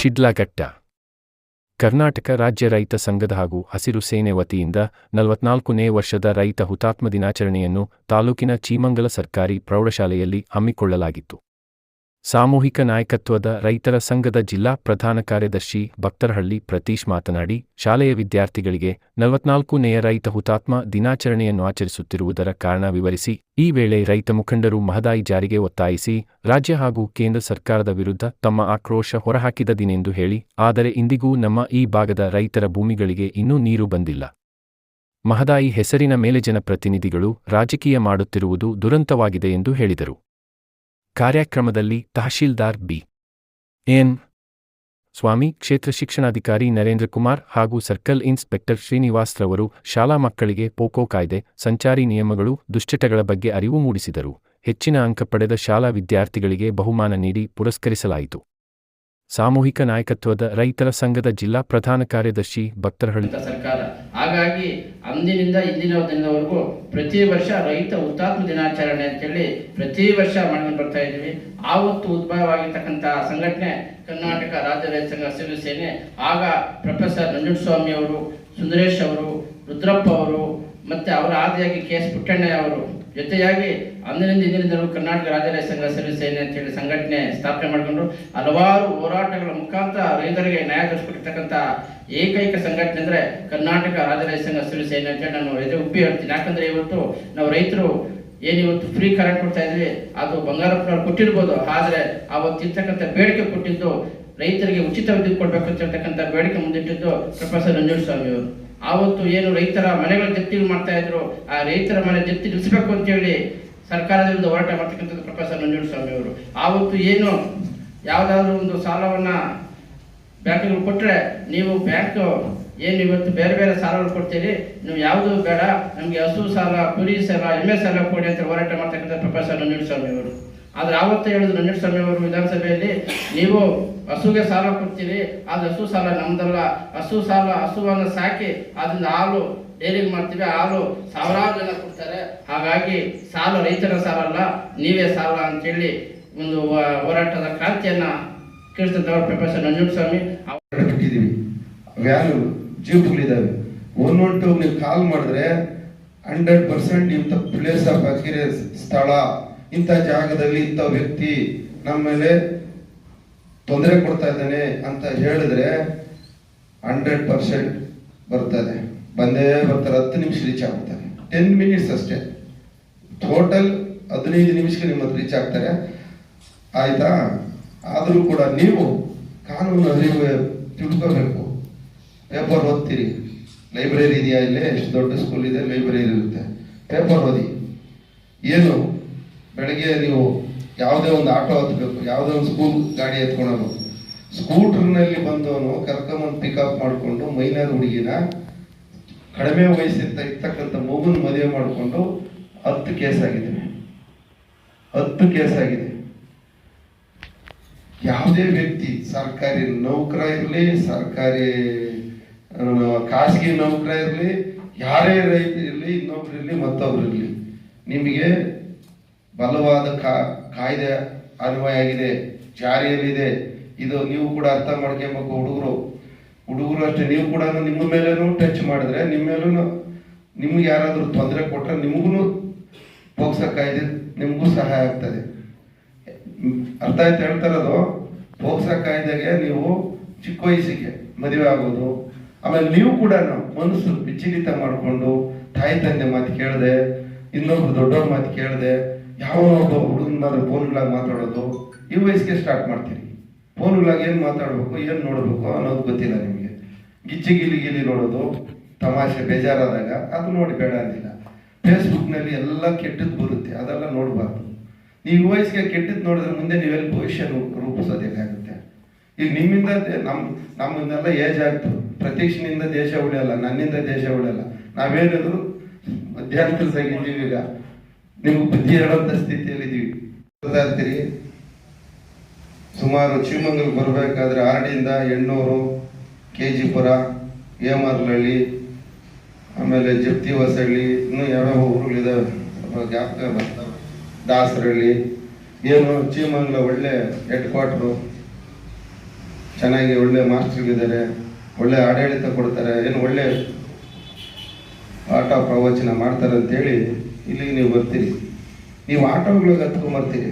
ಶಿಡ್ಲಘಟ್ಟ ಕರ್ನಾಟಕ ರಾಜ್ಯ ರೈತ ಸಂಘದ ಹಾಗೂ ಹಸಿರು ಸೇನೆ ವತಿಯಿಂದ ನಲವತ್ನಾಲ್ಕನೇ ವರ್ಷದ ರೈತ ಹುತಾತ್ಮ ದಿನಾಚರಣೆಯನ್ನು ತಾಲೂಕಿನ ಚೀಮಂಗಲ ಸರ್ಕಾರಿ ಪ್ರೌಢಶಾಲೆಯಲ್ಲಿ ಹಮ್ಮಿಕೊಳ್ಳಲಾಗಿತ್ತು. ಸಾಮೂಹಿಕ ನಾಯಕತ್ವದ ರೈತರ ಸಂಘದ ಜಿಲ್ಲಾ ಪ್ರಧಾನ ಕಾರ್ಯದರ್ಶಿ ಭಕ್ತರಹಳ್ಳಿ ಪ್ರತೀಶ್ ಮಾತನಾಡಿ, ಶಾಲೆಯ ವಿದ್ಯಾರ್ಥಿಗಳಿಗೆ ನಲವತ್ನಾಲ್ಕನೆಯ ರೈತ ಹುತಾತ್ಮ ದಿನಾಚರಣೆಯನ್ನು ಆಚರಿಸುತ್ತಿರುವುದರ ಕಾರಣ ವಿವರಿಸಿ, ಈ ವೇಳೆ ರೈತ ಮುಖಂಡರು ಮಹದಾಯಿ ಜಾರಿಗೆ ಒತ್ತಾಯಿಸಿ, ರಾಜ್ಯ ಹಾಗೂ ಕೇಂದ್ರ ಸರ್ಕಾರದ ವಿರುದ್ಧ ತಮ್ಮ ಆಕ್ರೋಶ ಹೊರಹಾಕಿದ ದಿನೆಂದು ಹೇಳಿ, ಆದರೆ ಇಂದಿಗೂ ನಮ್ಮ ಈ ಭಾಗದ ರೈತರ ಭೂಮಿಗಳಿಗೆ ಇನ್ನೂ ನೀರು ಬಂದಿಲ್ಲ. ಮಹದಾಯಿ ಹೆಸರಿನ ಮೇಲೆ ಜನಪ್ರತಿನಿಧಿಗಳು ರಾಜಕೀಯ ಮಾಡುತ್ತಿರುವುದು ದುರಂತವಾಗಿದೆ ಎಂದು ಹೇಳಿದರು. ಕಾರ್ಯಕ್ರಮದಲ್ಲಿ ತಹಶೀಲ್ದಾರ್ ಬಿ. ಎನ್. ಸ್ವಾಮಿ, ಕ್ಷೇತ್ರ ಶಿಕ್ಷಣಾಧಿಕಾರಿ ನರೇಂದ್ರ ಕುಮಾರ್ ಹಾಗೂ ಸರ್ಕಲ್ ಇನ್ಸ್ಪೆಕ್ಟರ್ ಶ್ರೀನಿವಾಸ್ ರವರು ಶಾಲಾ ಮಕ್ಕಳಿಗೆ ಪೋಕೋ ಕಾಯ್ದೆ, ಸಂಚಾರಿ ನಿಯಮಗಳು, ದುಶ್ಚಟಗಳ ಬಗ್ಗೆ ಅರಿವು ಮೂಡಿಸಿದರು. ಹೆಚ್ಚಿನ ಅಂಕ ಪಡೆದ ಶಾಲಾ ವಿದ್ಯಾರ್ಥಿಗಳಿಗೆ ಬಹುಮಾನ ನೀಡಿ ಪುರಸ್ಕರಿಸಲಾಯಿತು. ಸಾಮೂಹಿಕ ನಾಯಕತ್ವದ ರೈತರ ಸಂಘದ ಜಿಲ್ಲಾ ಪ್ರಧಾನ ಕಾರ್ಯದರ್ಶಿ ಭಕ್ತರಹಳ್ಳಿ ಸರ್ಕಾರ. ಹಾಗಾಗಿ ಅಂದಿನಿಂದ ಇಂದಿನ ದಿನದವರೆಗೂ ಪ್ರತಿ ವರ್ಷ ರೈತ ಹುತಾತ್ಮ ದಿನಾಚರಣೆ ಅಂತೇಳಿ ಪ್ರತಿ ವರ್ಷ ಮಾಡ್ಕೊಂಡು ಬರ್ತಾ ಇದ್ದೀವಿ. ಆವತ್ತು ಉದ್ಭವವಾಗಿರ್ತಕ್ಕಂಥ ಸಂಘಟನೆ ಕರ್ನಾಟಕ ರಾಜ್ಯ ರೈತ ಸಂಘ ಹಸಿರು ಸೇನೆ, ಆಗ ಪ್ರೊಫೆಸರ್ ನಂಜುಸ್ವಾಮಿ ಅವರು, ಸುಂದರೇಶ್ ಅವರು, ರುದ್ರಪ್ಪ ಅವರು, ಮತ್ತೆ ಅವರ ಆದಿಯಾಗಿ ಕೆ ಎಸ್ ಪುಟ್ಟಣ್ಣಯ್ಯ ಅವರು ಜೊತೆಯಾಗಿ ಅಂದಿನಿಂದ ಇಂದಿನಿಂದಲೂ ಕರ್ನಾಟಕ ರಾಜ್ಯ ಸಂಘ ಸರ್ವಿಸ್ ಸೇನೆ ಅಂತೇಳಿ ಸಂಘಟನೆ ಸ್ಥಾಪನೆ ಮಾಡಿಕೊಂಡು ಹಲವಾರು ಹೋರಾಟಗಳ ಮುಖಾಂತರ ರೈತರಿಗೆ ನ್ಯಾಯ ದೊರಕಿರ್ತಕ್ಕಂಥ ಏಕೈಕ ಸಂಘಟನೆ ಅಂದ್ರೆ ಕರ್ನಾಟಕ ರಾಜ್ಯ ಸಂಘ ಸರ್ವಿಸ್ ಸೇನೆ ಅಂತೇಳಿ ನಾನು ಎದೆ ಉಪ್ಪಿ ಹೇಳ್ತೀನಿ. ಯಾಕಂದ್ರೆ ಇವತ್ತು ನಾವು ರೈತರು ಏನು ಇವತ್ತು ಫ್ರೀ ಕರೆಂಟ್ ಕೊಡ್ತಾ ಇದ್ವಿ, ಅದು ಬಂಗಾರಪ್ಪನವ್ರು ಕೊಟ್ಟಿರ್ಬೋದು, ಆದರೆ ಅವತ್ತು ಇರ್ತಕ್ಕಂಥ ಬೇಡಿಕೆ ಕೊಟ್ಟಿದ್ದು ರೈತರಿಗೆ ಉಚಿತ ವಿದ್ಯುತ್ ಕೊಡಬೇಕು ಅಂತ ಬೇಡಿಕೆ ಮುಂದಿಟ್ಟಿದ್ದು ಪ್ರೊಫೆಸರ್ ನಂಜುಂಡಸ್ವಾಮಿ ಅವರು. ಆವತ್ತು ಏನು ರೈತರ ಮನೆಗಳ ಜಪ್ತಿಗಳು ಮಾಡ್ತಾ ಇದ್ರು, ಆ ರೈತರ ಮನೆ ಜಪ್ತಿ ನಿಲ್ಲಿಸಬೇಕು ಅಂತೇಳಿ ಸರ್ಕಾರದ ವಿರುದ್ಧ ಹೋರಾಟ ಮಾಡ್ತಕ್ಕಂಥದ್ದು ಪ್ರೊಫೆಸರ್ ನಂಜುಂಡಸ್ವಾಮಿ ಅವರು. ಆವತ್ತು ಏನು ಯಾವುದಾದ್ರೂ ಒಂದು ಸಾಲವನ್ನ ಬ್ಯಾಂಕ್ಗಳು ಕೊಟ್ಟರೆ ನೀವು ಬ್ಯಾಂಕ್ ಏನು ಇವತ್ತು ಬೇರೆ ಬೇರೆ ಸಾಲಗಳು ಕೊಡ್ತೀರಿ, ನೀವು ಯಾವುದು ಬೇಡ, ನಮಗೆ ಹಸು ಸಾಲ, ಕುರಿ ಸಾಲ, ಎಮ್ಮೆ ಸಾಲ ಕೊಡಿ ಅಂತ ಹೋರಾಟ ಮಾಡ್ತಕ್ಕಂಥ ಪ್ರೊಫೆಸರ್ ನಂಜುಂಡಸ್ವಾಮಿ ಅವರು. ಆದ್ರೆ ಆವತ್ತು ಹೇಳಿದ್ರು ನಂಜುಂಡಸ್ವಾಮಿ ಅವರು ವಿಧಾನಸಭೆಯಲ್ಲಿ, ನೀವು ಹಸುಗೆ ಸಾಲ ಕೊಡ್ತೀರಿ, ಆದ್ರೆ ಹಸು ಸಾಲ ನಮ್ದಲ್ಲ. ಹಸು ಸಾಲ, ಹಸುವನ್ನು ಸಾಕಿ ಅದನ್ನ ಹಾಲು ಡೈರಿಗೆ ಮಾಡ್ತೀವಿ ಹಾಲು ಸಾವಿರಾರು ಜನ ಕೊಡ್ತಾರೆ. ಹಾಗಾಗಿ ಸಾಲ ರೈತರ ಸಾಲ ಅಲ್ಲ, ನೀವೇ ಸಾಲ ಅಂತೇಳಿ ಒಂದು ಹೋರಾಟದ ಕ್ರಾಂತಿಯನ್ನ ಕೀರ್ತಂತವ್ರು ಪ್ರೊಫೆಸರ್ ನಂಜುಂಡಸ್ವಾಮಿ. ಸ್ವಾಮಿ ಬಿಟ್ಟಿದ್ದೀವಿ. ವ್ಯಾಲ್ಯೂ ಜೀಪ್ಗಳಿದ್ದಾವೆ ಒನ್ ಒನ್ ಟು ನೀವು ಕಾಲ್ ಮಾಡಿದ್ರೆ ಹಂಡ್ರೆಡ್ ಪರ್ಸೆಂಟ್ ಇಂಥ ಪ್ಲೇಸ್ ಆಫ್ ಅಕ್ಯುರೇಸ್ ಸ್ಥಳ. ಇಂಥ ಜಾಗದಲ್ಲಿ ಇಂಥ ವ್ಯಕ್ತಿ ನಮ್ಮ ಮೇಲೆ ತೊಂದರೆ ಕೊಡ್ತಾ ಇದ್ದಾನೆ ಅಂತ ಹೇಳಿದ್ರೆ ಹಂಡ್ರೆಡ್ ಪರ್ಸೆಂಟ್ ಬರ್ತದೆ. ಬಂದೇ ಬರ್ತಾರೆ, ಹತ್ತು ನಿಮಿಷ ರೀಚ್ ಆಗ್ತಾರೆ ಟೆನ್ ಮಿನಿಟ್ಸ್ ಅಷ್ಟೇ. ಟೋಟಲ್ ಹದಿನೈದು ನಿಮಿಷಕ್ಕೆ ನಿಮ್ಮ ಹತ್ರ ರೀಚ್ ಆಗ್ತಾರೆ. ಆಯ್ತಾ? ಆದರೂ ಕೂಡ ನೀವು ಕಾನೂನು ಅರಿವು ತಿಳ್ಕೋಬೇಕು. ಪೇಪರ್ ಓದ್ತೀರಿ. ಲೈಬ್ರರಿ ಇದೆಯಾ ಇಲ್ಲೇ? ಎಷ್ಟು ದೊಡ್ಡ ಸ್ಕೂಲ್ ಇದೆ ಲೈಬ್ರರಿ ಇರುತ್ತೆ. ಪೇಪರ್ ಓದಿ. ಏನು? ಬೆಳಗ್ಗೆ ನೀವು ಯಾವುದೇ ಒಂದು ಆಟೋ ಹತ್ಬೇಕು, ಯಾವುದೇ ಒಂದು ಸ್ಕೂಲ್ ಗಾಡಿ ಎತ್ಕೊಳೋದು ಸ್ಕೂಟರ್ನಲ್ಲಿ ಬಂದವನು ಕರ್ಕೊಂಬಂದು ಪಿಕಪ್ ಮಾಡಿಕೊಂಡು ಮೈನರ್ ಹುಡುಗಿನ ಕಡಿಮೆ ವಯಸ್ಸಿಂದ ಇರ್ತಕ್ಕಂಥ ಮಗುನ ಮದುವೆ ಮಾಡಿಕೊಂಡು ಹತ್ತು ಕೇಸ್ ಆಗಿದೆ. ಹತ್ತು ಕೇಸ್ ಆಗಿದೆ. ಯಾವುದೇ ವ್ಯಕ್ತಿ ಸರ್ಕಾರಿ ನೌಕರ ಇರಲಿ, ಸರ್ಕಾರಿ ಖಾಸಗಿ ನೌಕರ ಇರಲಿ, ಯಾರೇ ರೈತ ಇರಲಿ ಇನ್ನೊಬ್ರು ಇರಲಿ ಮತ್ತೊಬ್ರು ಇರಲಿ ನಿಮಗೆ ಬಲವಾದ ಕಾಯ್ದೆ ಅನ್ವಯ ಆಗಿದೆ ಜಾರಿಯಲ್ಲಿದೆ. ಇದು ನೀವು ಕೂಡ ಅರ್ಥ ಮಾಡ್ಕೊಬೇಕು ಹುಡುಗರು. ಹುಡುಗರು ಅಷ್ಟೇ, ನೀವು ಕೂಡ ನಿಮ್ಮ ಮೇಲೂ ಟಚ್ ಮಾಡಿದ್ರೆ ನಿಮ್ಮ ಮೇಲೂ ನಿಮ್ಗೆ ಯಾರಾದರೂ ತೊಂದರೆ ಕೊಟ್ಟರೆ ನಿಮಗೂ ಪೋಕ್ಸೋ ಕಾಯ್ದೆ, ನಿಮಗೂ ಸಹಾಯ ಆಗ್ತದೆ. ಅರ್ಥ ಆಯ್ತು ಹೇಳ್ತಾರದು ಪೋಕ್ಸಾ ಕಾಯ್ದೆಗೆ ನೀವು ಚಿಕ್ಕ ವಯಸ್ಸಿಗೆ ಮದುವೆ ಆಗೋದು, ಆಮೇಲೆ ನೀವು ಕೂಡ ಮನಸ್ಸು ವಿಚಲಿತ ಮಾಡಿಕೊಂಡು ತಾಯಿ ತಂದೆ ಮಾತು ಕೇಳದೆ, ಇನ್ನೊಬ್ರು ದೊಡ್ಡವ್ರ ಮಾತು ಕೇಳದೆ ಯಾವ ಒಬ್ಬ ಹುಡುಗನಾದ ಫೋನ್ಗಳಾಗ ಮಾತಾಡೋದು ಈ ವಯಸ್ಸಿಗೆ ಸ್ಟಾರ್ಟ್ ಮಾಡ್ತೀರಿ. ಫೋನ್ಗಳಾಗಿ ಏನು ಮಾತಾಡಬೇಕು, ಏನು ನೋಡಬೇಕು ಅನ್ನೋದು ಗೊತ್ತಿಲ್ಲ ನಿಮಗೆ. ಗಿಚ್ಚಿ ಗಿಲಿ ಗಿಲಿ ನೋಡೋದು, ತಮಾಷೆ ಬೇಜಾರಾದಾಗ ಅದು ನೋಡಿ ಬೇಡ ಅಂದಿಲ್ಲ. ಫೇಸ್ಬುಕ್ನಲ್ಲಿ ಎಲ್ಲ ಕೆಟ್ಟದ್ದು ಬರುತ್ತೆ, ಅದೆಲ್ಲ ನೋಡಬಾರ್ದು. ನೀವು ವಯಸ್ಸಿಗೆ ಕೆಟ್ಟದ್ದು ನೋಡಿದ್ರೆ ಮುಂದೆ ನೀವೆಲ್ಲಿ ಭವಿಷ್ಯ ರೂಪಿಸೋದಕ್ಕಾಗುತ್ತೆ. ಈಗ ನಿಮ್ಮಿಂದ ನಮ್ಮ ನಮ್ ನಮ್ಮನ್ನೆಲ್ಲ ಏಜ್ ಆಗ್ತು ಪ್ರತೀಕ್ಷನಿಂದ ದೇಶ ಉಳಿಯಲ್ಲ, ನನ್ನಿಂದ ದೇಶ ಉಳಿಯಲ್ಲ. ನಾವೇನಿದ್ರು ಮಧ್ಯಾಂತರದಾಗಿದ್ದೀವಿ ಈಗ. ನಿಮ್ಗೆ ಬುದ್ಧಿ ಹೇಳೋಂಥ ಸ್ಥಿತಿಯಲ್ಲಿ ಇದೀವಿ. ಸುಮಾರು ಶಿವಮೊಗ್ಗಕ್ಕೆ ಬರಬೇಕಾದ್ರೆ ಆರಡಿಯಿಂದ ಎಣ್ಣೂರು ಕೆ ಜಿಪುರ ಪುರ ಹೇಮರ್ಲಹಳ್ಳಿ ಆಮೇಲೆ ಜಪ್ತಿ ಹೊಸಳ್ಳಿ, ಇನ್ನೂ ಯಾವ್ಯಾವ ಊರುಗಳಿದಾವೆ. ಜ್ಞಾಪಕ ಬರ್ತಾವೆ. ದಾಸರಳ್ಳಿ, ಏನು ಚೀಮಂಗ್ಲ ಒಳ್ಳೆ ಹೆಡ್ ಕ್ವಾರ್ಟ್ರು ಚೆನ್ನಾಗಿ ಒಳ್ಳೆ ಮಾಸ್ಟರ್ಗಳಿದ್ದಾರೆ ಒಳ್ಳೆ ಆಡಳಿತ ಕೊಡ್ತಾರೆ. ಏನು ಒಳ್ಳೆ ಆಟ ಪ್ರವಚನ ಮಾಡ್ತಾರೆ ಅಂತೇಳಿ ಇಲ್ಲಿಗೆ ನೀವು ಬರ್ತೀರಿ. ನೀವು ಆಟೋಗಳಿಗೆ ಹತ್ಕೊಂಬರ್ತೀರಿ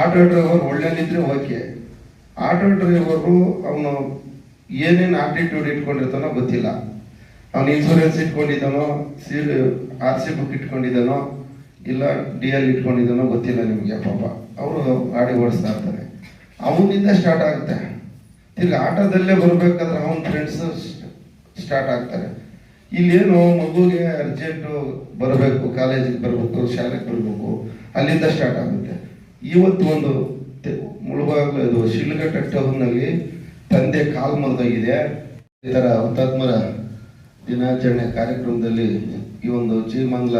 ಆಟೋ ಡ್ರೈವರ್ ಒಳ್ಳೆಯಲ್ಲಿದ್ದರೆ ಓಕೆ. ಆಟೋ ಡ್ರೈವರು ಅವನು ಏನೇನು ಆಟಿಟ್ಯೂಡ್ ಇಟ್ಕೊಂಡಿರ್ತಾನೋ ಗೊತ್ತಿಲ್ಲ. ಅವನು ಇನ್ಸೂರೆನ್ಸ್ ಇಟ್ಕೊಂಡಿದ್ದಾನೋ ಸಿ ಆರ್ ಸಿ ಬುಕ್ ಇಟ್ಕೊಂಡಿದ್ದಾನೋ, ಇಲ್ಲ ಡಿ ಎಲ್ ಇಟ್ಕೊಂಡಿದ್ದಾನೋ ಗೊತ್ತಿಲ್ಲ ನಿಮಗೆ ಪಾಪ. ಅವರು ಗಾಡಿ ಓಡಿಸ್ತಾ ಇರ್ತಾರೆ. ಅವನಿಂದ ಸ್ಟಾರ್ಟ್ ಆಗುತ್ತೆ. ತಿರ್ಗಿ ಆಟೋದಲ್ಲೇ ಬರಬೇಕಾದ್ರೆ ಅವನ ಫ್ರೆಂಡ್ಸ್ ಸ್ಟಾರ್ಟ್ ಆಗ್ತಾರೆ. ಇಲ್ಲೇನು ಮಗುಗೆ ಅರ್ಜೆಂಟು ಬರಬೇಕು, ಕಾಲೇಜಿಗೆ ಬರಬೇಕು, ಶಾಲೆಗೆ ಬರಬೇಕು, ಅಲ್ಲಿಂದ ಸ್ಟಾರ್ಟ್ ಆಗುತ್ತೆ. ಇವತ್ತು ಒಂದು ಮುಳುಬಾಗ್ಲು ಇದು ಶಿಲ್ಘಟ್ಟ ಟೌನ್ನಲ್ಲಿ ತಂದೆ ಕಾಲು ಮುರಿದಾಗಿದೆ. ಈ ಥರ ಹುತಾತ್ಮರ ದಿನಾಚರಣೆ ಕಾರ್ಯಕ್ರಮದಲ್ಲಿ ಈ ಒಂದು ಚೀಮಂಗ್ಲ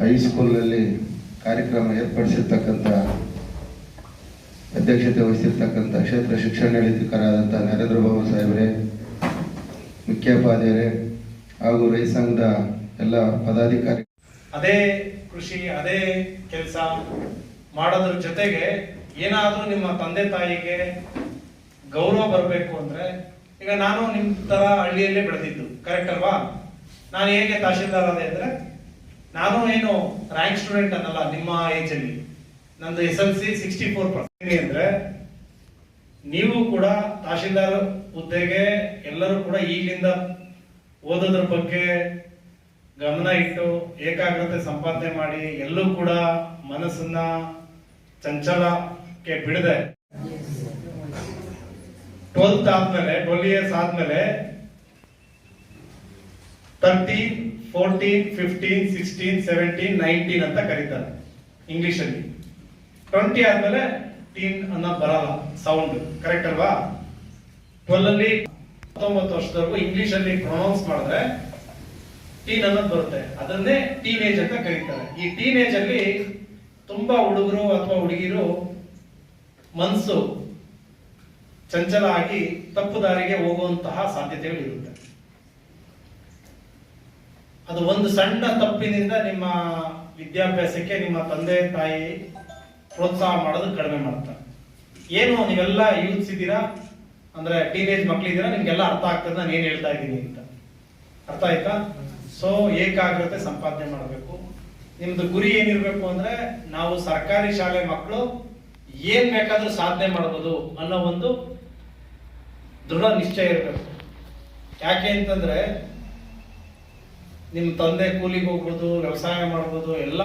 ಹೈಸ್ಕೂಲ್ನಲ್ಲಿ ಕಾರ್ಯಕ್ರಮ ಏರ್ಪಡಿಸಿರ್ತಕ್ಕಂಥ, ಅಧ್ಯಕ್ಷತೆ ವಹಿಸಿರ್ತಕ್ಕಂಥ ಕ್ಷೇತ್ರ ಶಿಕ್ಷಣ ನೀಡಿಕರಾದಂಥ ನರೇಂದ್ರ ಬಾಬು ಸಾಹೇಬರೇ ಮುಖ್ಯೋಪಾಧ್ಯಾಯರೇ ಹಾಗೂ ರೈತ ಸಂಘದ ಎಲ್ಲ ಪದಾಧಿಕಾರಿ ಅದೇ ಕೃಷಿ, ಅದೇ ಕೆಲಸ ಮಾಡೋದ್ರ ಜೊತೆಗೆ ಏನಾದರೂ ನಿಮ್ಮ ತಂದೆ ತಾಯಿಗೆ ಗೌರವ ಬರಬೇಕು ಅಂದ್ರೆ ಈಗ ನಾನು ನಿಮ್ಮ ತರ ಹಳ್ಳಿಯಲ್ಲೇ ಬೆಳೆದಿದ್ದು ಕರೆಕ್ಟ್ ಅಲ್ವಾ? ನಾನು ಹೇಗೆ ತಹಶೀಲ್ದಾರ್ ಅದೇ ಅಂದ್ರೆ ನಾನು ಏನು ರ್ಯಾಂಕ್ ಸ್ಟೂಡೆಂಟ್ ಅನ್ನಲ್ಲ ನಿಮ್ಮ ಏಜ್ ಅಲ್ಲಿ. ನಂದು S L C sixty four percent ಅಂದ್ರೆ ನೀವು ಕೂಡ ತಹಶೀಲ್ದಾರ್ ಹುದ್ದೆಗೆ ಎಲ್ಲರೂ ಕೂಡ ಈಗಿಂದ ಓದೋದ್ರ ಬಗ್ಗೆ ಗಮನ ಇಟ್ಟು ಏಕಾಗ್ರತೆ ಸಂಪಾದನೆ ಮಾಡಿ ಎಲ್ಲೂ ಕೂಡ ಮನಸ್ಸನ್ನ ಚಂಚಲಕ್ಕೆ ಬಿಡದೆ ಟ್ವೆಲ್ತ್ ಆದ್ಮೇಲೆ ಟ್ವೆಲ್ ಇಯರ್ಸ್ ಆದ್ಮೇಲೆ thirteen fourteen fifteen sixteen seventeen nineteen ಅಂತ ಕರೀತಾರೆ ಇಂಗ್ಲಿಷ್ ಅಲ್ಲಿ. ಟ್ವೆಂಟಿ ಆದ್ಮೇಲೆ ಟೀನ್ ಅನ್ನೋ ಬರಲ್ಲ ಸೌಂಡ್ ಕರೆಕ್ಟ್ ಅಲ್ವಾ? ಟ್ವೆಲ್ ಅಲ್ಲಿ ಹತ್ತೊಂಬತ್ತು ವರ್ಷದವರೆಗೂ ಇಂಗ್ಲಿಷ್ ಅಲ್ಲಿ ಪ್ರೊನೌನ್ಸ್ ಮಾಡಿದ್ರೆ ಟೀನ್ ಅನ್ನೋದು ಬರುತ್ತೆ. ಅದನ್ನೇ ಟೀನೇಜ್ ಅಂತ ಕರೀತಾರೆ. ಈ ಟೀನೇಜ್ ಅಲ್ಲಿ ತುಂಬಾ ಹುಡುಗರು ಅಥವಾ ಹುಡುಗಿರು ಮನಸ್ಸು ಚಂಚಲ ಆಗಿ ತಪ್ಪು ದಾರಿಗೆ ಹೋಗುವಂತಹ ಸಾಧ್ಯತೆಗಳು ಇರುತ್ತೆ. ಅದು ಒಂದು ಸಣ್ಣ ತಪ್ಪಿನಿಂದ ನಿಮ್ಮ ವಿದ್ಯಾಭ್ಯಾಸಕ್ಕೆ ನಿಮ್ಮ ತಂದೆ ತಾಯಿ ಪ್ರೋತ್ಸಾಹ ಮಾಡೋದು ಕಡಿಮೆ ಮಾಡ್ತಾರೆ. ಏನು ನೀವೆಲ್ಲ ಯೂತ್ಸ್ ಇದ್ದೀರಾ ಅಂದ್ರೆ ಟೀನೇಜ್ ಮಕ್ಳಿದ್ದೀರಾ? ನಿಮ್ಗೆಲ್ಲ ಅರ್ಥ ಆಗ್ತದೆ, ನಾನು ಏನ್ ಹೇಳ್ತಾ ಇದ್ದೀನಿ ಅಂತ. ಅರ್ಥ ಆಯ್ತಾ? ಸೊ ಏಕಾಗ್ರತೆ ಸಂಪಾದನೆ ಮಾಡಬೇಕು. ನಿಮ್ದು ಗುರಿ ಏನಿರಬೇಕು ಅಂದ್ರೆ, ನಾವು ಸರ್ಕಾರಿ ಶಾಲೆ ಮಕ್ಕಳು ಏನ್ ಬೇಕಾದ್ರೂ ಸಾಧನೆ ಮಾಡಬಹುದು ಅನ್ನೋ ಒಂದು ದೃಢ ನಿಶ್ಚಯ ಇರಬೇಕು. ಯಾಕೆ ಅಂತಂದ್ರೆ ನಿಮ್ಮ ತಂದೆ ಕೂಲಿಗೆ ಹೋಗ್ಬೋದು, ವ್ಯವಸಾಯ ಮಾಡ್ಬೋದು, ಎಲ್ಲ